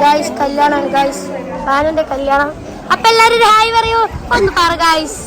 Guys കല്യാണം guys ആനന്റെ കല്യാണം. അപ്പൊ എല്ലാരും ഹായ് പറയൂ. ഒന്ന് പറ ഗൈസ്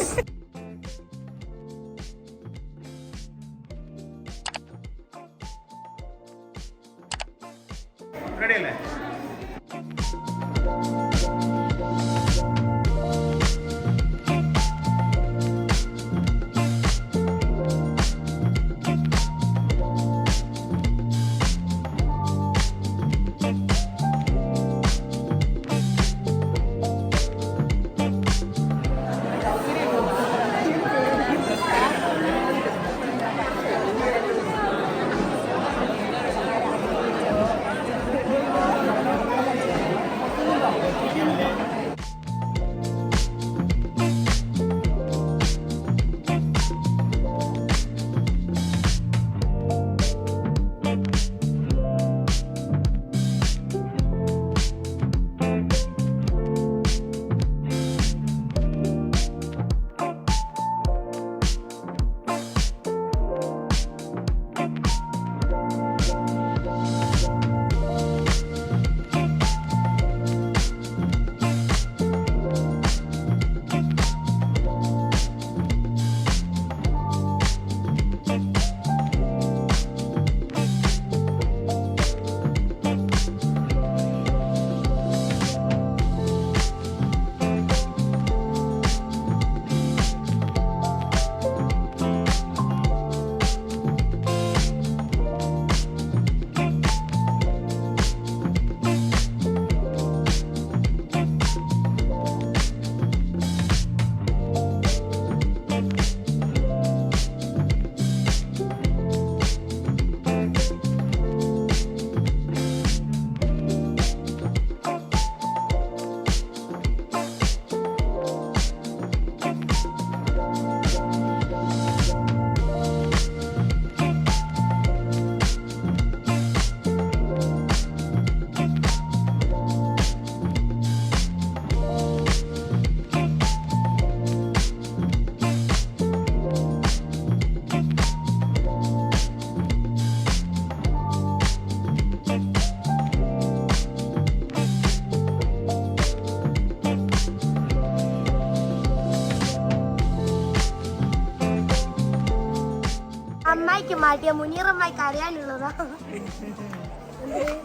അമ്മായിക്ക് മാറ്റിയ മുനീറമ്മായിക്ക് അറിയാനുള്ളതാ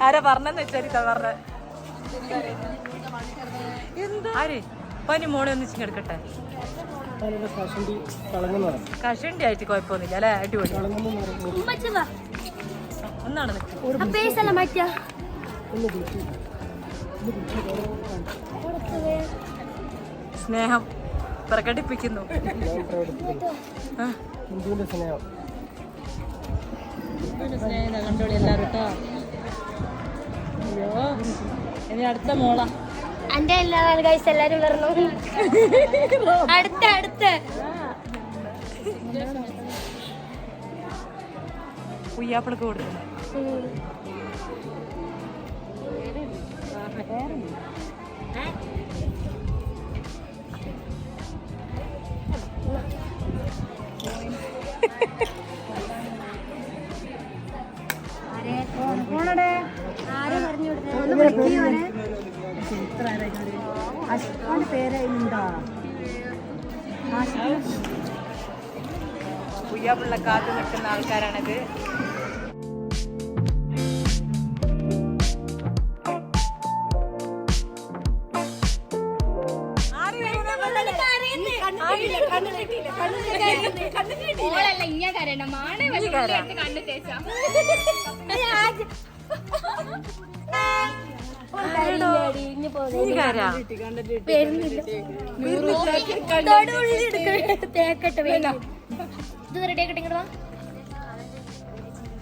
ആരാ പറഞ്ഞെന്ന് വെച്ചായിരിക്കാ പറഞ്ഞ. ആര്? പനി മോളെ ഒന്നിച്ച് എടുക്കട്ടെ. കഷണ്ടി ആയിട്ട് കുഴപ്പമൊന്നുമില്ല അല്ലെ? അടിപൊളി. ഒന്നാണ് സ്നേഹം പ്രകടിപ്പിക്കുന്നു. ആ. സ്നേഹം കണ്ടോളി എല്ലാരും കേട്ടോ അയ്യോ. ഇനി അടുത്ത മോളാ. എന്റെ എല്ലാതാണ് ഗൈസ് എല്ലാരും പറഞ്ഞു അടുത്ത അടുത്ത. ഉയ്യാപ്പിളക്ക് കൊടുക്കുന്നു ആരും പറഞ്ഞു കൊടുത്തത് ഉയ്യാപ്പിള്ള കാത്തു നിൽക്കുന്ന ആൾക്കാരാണിത്. ഓളല്ല ഇങ്ങനെ കരയണ്ട മാണേ ഉള്ളിയെടുത്ത് കണ്ണ് തേച്ചാ. ഇനി പോകുന്നു ഈ കാരാ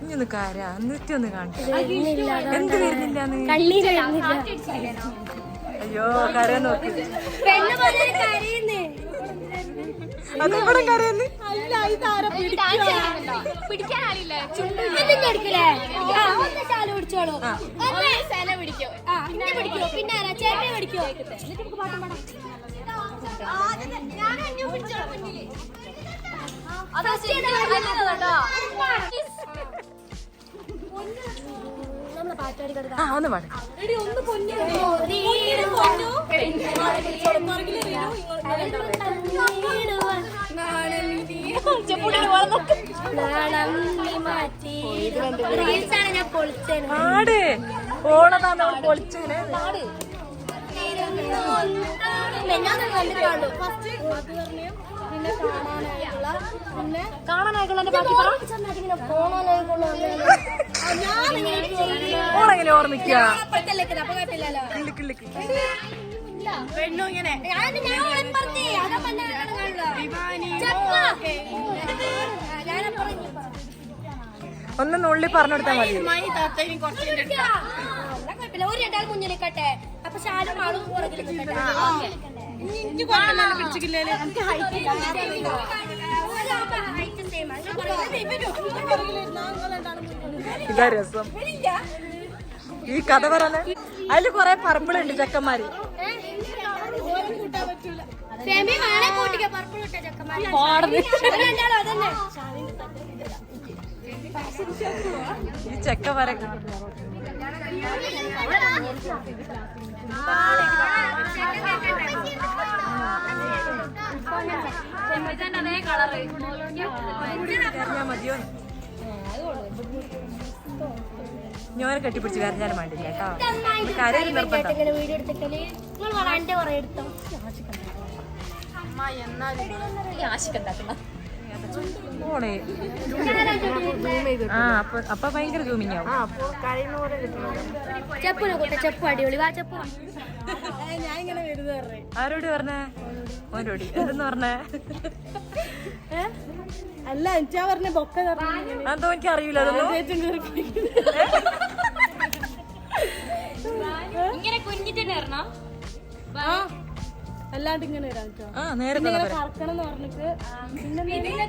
ഇനി ഒന്ന് കാരാ കാണട്ടെ എന്ത് വരുന്നില്ല അയ്യോ കരയാൻ നോക്ക്. അതിവിടെ കരയുന്നു. ഡാൻസ് ചെയ്യുന്നുണ്ടോ പിടിക്കാൻ ആളില്ല? ചുണ്ട് ഇതിന്റെ അടുക്കലേ ആദ്യം ശാലു പിടിച്ചോളൂ. ഒന്ന് സെന പിടിക്കോ. ആ പിന്നെ പിടിക്കോ പിന്നെ ആരാ? ചേട്ടനെ പിടിക്കോ. നമ്മളെ പാട്ടാടി കിടക്കാം ആ ഒന്ന് പാട്. റീൽസാണ് ഞാൻ പൊളിച്ചത് പാട് ഓളതാ നമ്മൾ പൊളിച്ചേനെ പിന്നെ. കാണാനായിട്ടുള്ള ബാക്കി പറ കാണാനായിട്ടുള്ള ഓളെങ്ങനെ ഓർമ്മിക്കുക പെണ്ണു ഇങ്ങനെ. ഒന്ന് നുള്ളി പറഞ്ഞു. കൊടുത്താൽ മതി. ഒരു രണ്ടാൾ മുന്നിലേക്കട്ടെ. അപ്പൊ ശാലും ആളും പുറകിൽ ഇതാ രസം. ഈ കഥ പറഞ്ഞ അതിൽ കൊറേ പറമ്പിളുണ്ട് ചെക്കന്മാര്. ഈ ചെക്ക മതിയോ? ഞോരെ കെട്ടിപ്പിടിച്ച് കരഞ്ഞാലും വേണ്ടില്ല കേട്ടോ. കരയിൽ നിർബന്ധം. ആ അപ്പൊ അപ്പൊ ഭയങ്കര ജൂമിങ് ആവും. ചെപ്പിനെ കൂട്ടെ ചെപ്പ് അടിപൊളി. വാ ചെപ്പ്. ആരോട് പറഞ്ഞേ? ഓരോടി എന്തെന്ന് പറഞ്ഞേ? അല്ല എനിക്കാ പറഞ്ഞ ബൊക്കെ അതോ എനിക്ക് അറിയില്ല പറഞ്ഞിട്ട് പിന്നെ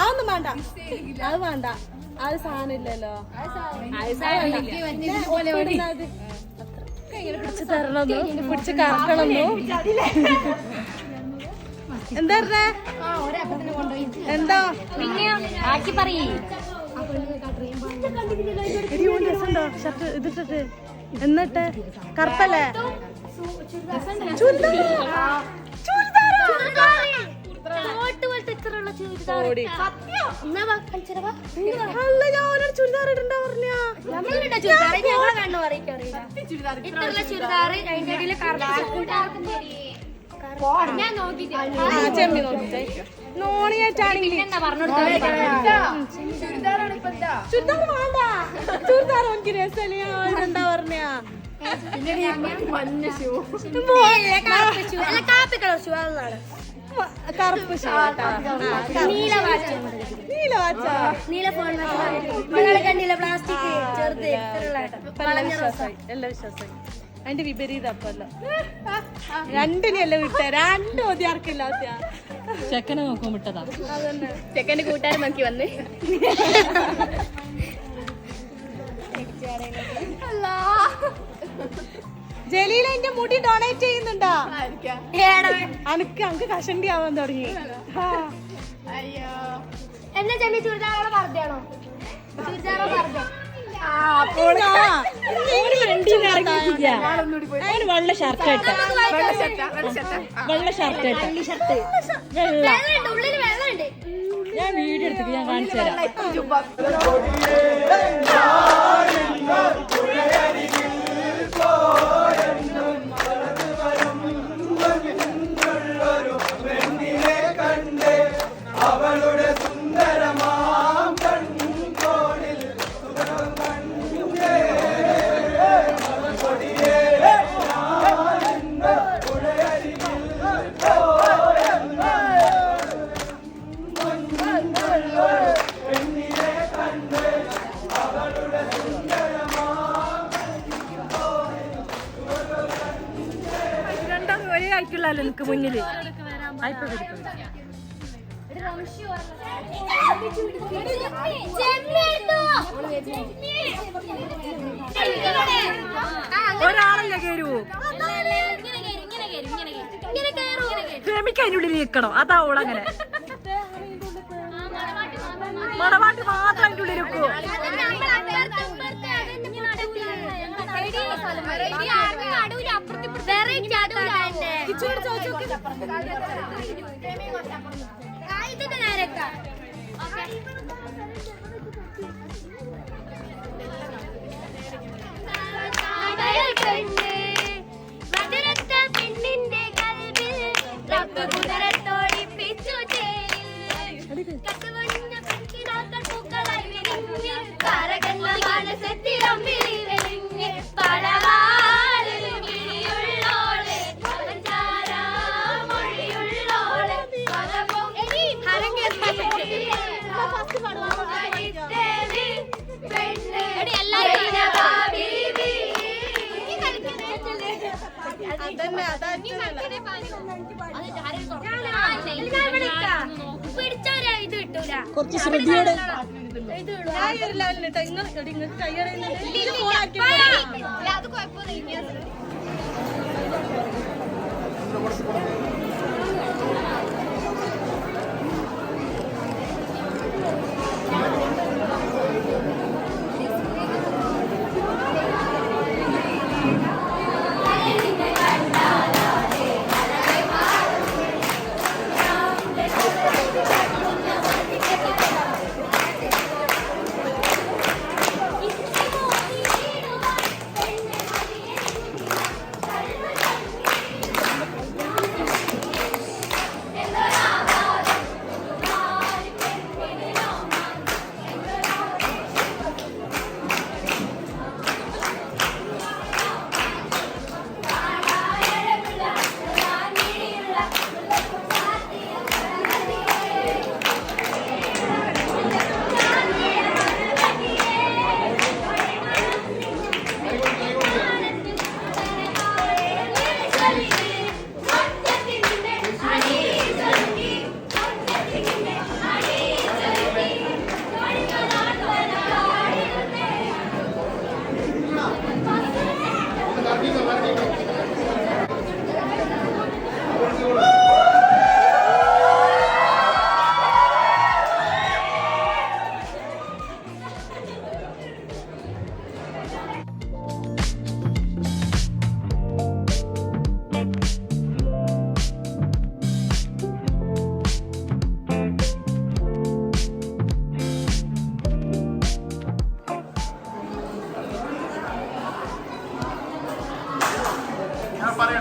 അതൊന്നും വേണ്ട. അത് വേണ്ട. അത് സാധനം ഇല്ലല്ലോ. പിടിച്ച് തരണമെന്നു പിടിച്ച് കറക്കണമെന്നു? എന്താ എന്താ? ആക്കി പറയേ. ഷർട്ട് ഇതിട്ടിട്ട് എന്നിട്ട് കറുപ്പല്ലേ? നോണിയായിട്ടാണെങ്കിൽ ചുരിദാർ വേണ്ട. ചുരിദാർ എനിക്ക് രസമല്ലേ. എന്താ പറഞ്ഞാ? കാപ്പി കളർ ഷൂ അതാണ്. കറുപ്പ് ഷർട്ടാ നീല വാച്ച് നീല വാച്ച? നീല ഫോൺ നിങ്ങളെ കണ്ടില്ല പ്ലാസ്റ്റിക് ചെറുത് എല്ലാ വിശ്വാസമായി എല്ലാ വിശ്വാസമായി അതിന്റെ വിപരീത അപ്പല്ല. രണ്ടിനെയല്ല വിട്ട? രണ്ടും ഒതി ആർക്കില്ലാത്ത ചെക്കനെ നോക്കാൻ വിട്ടതാ ചെക്കന്റെ കൂട്ടുകാരൻ നോക്കി വന്ന്. ജലീല എന്റെ മുടി ഡൊണേറ്റ് ചെയ്യുന്നുണ്ടാ? അനക്ക് അനക്ക് കഷണ്ടി ആവാൻ തുടങ്ങി. ആ. എന്നെ ചുരിദാറോടെ പറഞ്ഞാണോ ചുരിദാറോ പറഞ്ഞോ വെള്ള ഷർട്ട് ഇട്ട. വെള്ള ഷർട്ട് ഇട്ട. വെള്ള ഞാൻ വീഡിയോ എടുത്തിട്ട് ഞാൻ കാണിച്ചു തരാം. രണ്ടാം ആയിട്ടുള്ളല്ലോ എനിക്ക് മുന്നിൽ ഒരാളല്ലേ കയറുവോ ക്ഷമിക്ക് നിൽക്കണം. അതാ ഓളങ്ങനെ. മണവാട്ടി മാത്രം അതിന്റെ ഉള്ളിൽ നിൽക്കുവോ ഇതിന്റെ നേരൊക്കെ പിടിച്ചവരാ ഇത് കിട്ടൂല. കുറച്ച് ശ്രദ്ധയോടെ ഞാൻ ഒരു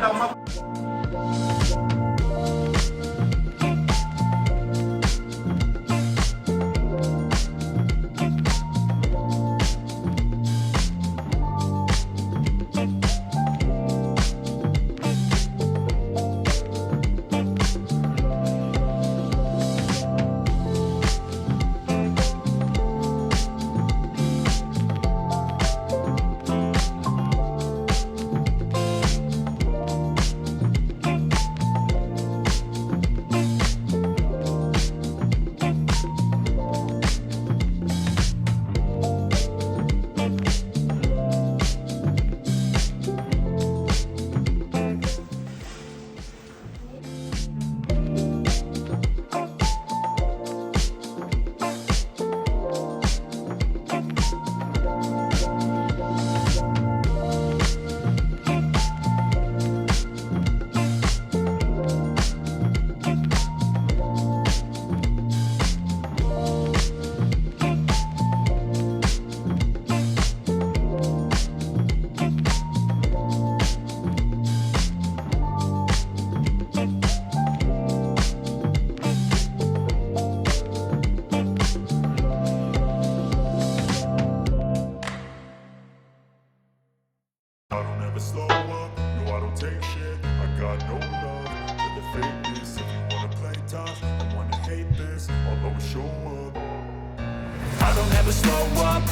I'm a.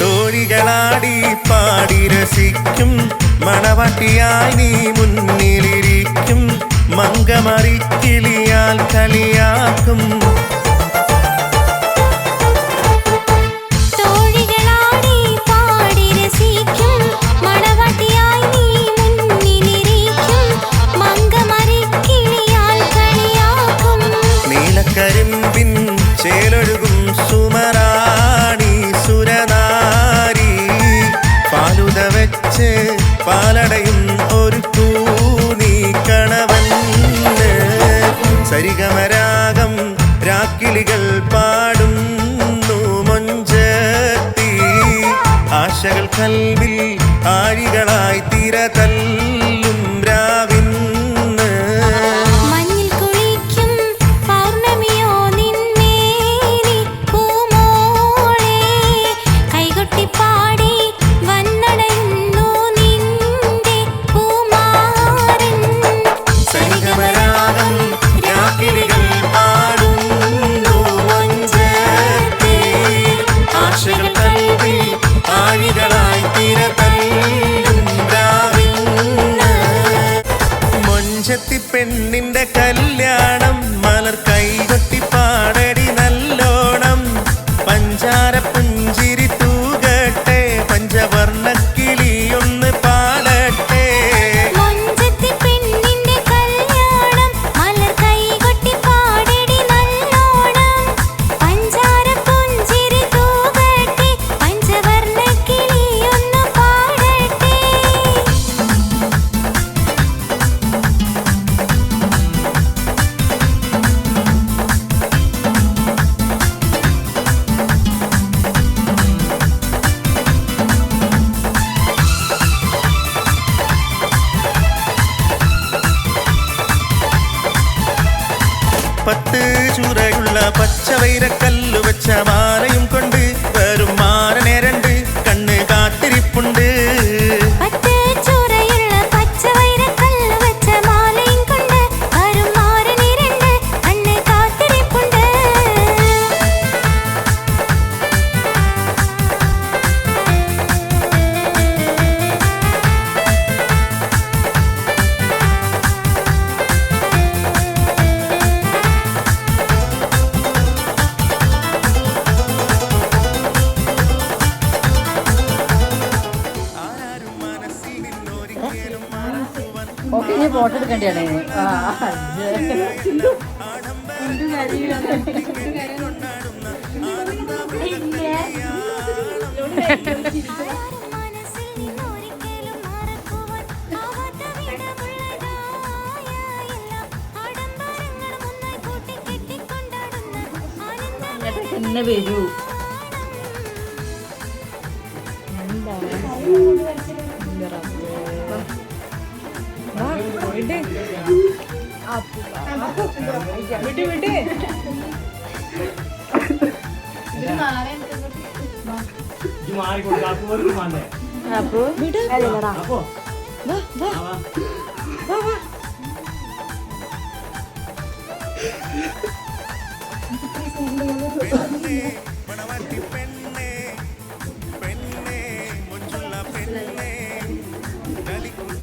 തോഴികളാടി പാടി രസിക്കും. മണവാട്ടിയായി നീ മുന്നിലിരിക്കും. മങ്കമറിക്കിളിയാൽ കളിയാക്കും. കൽവിൽ ആഴികളായി തീരകൽ Time എടുക്കേണ്ടതാണ് എന്നെ വരൂ. എന്താണ് വിട് വിട് വിട്. അപ്പോ? വിട്. അല്ലടാ വാ വാ. വാ. വാ പെണ്ണേ മണവാട്ടി പെണ്ണേ.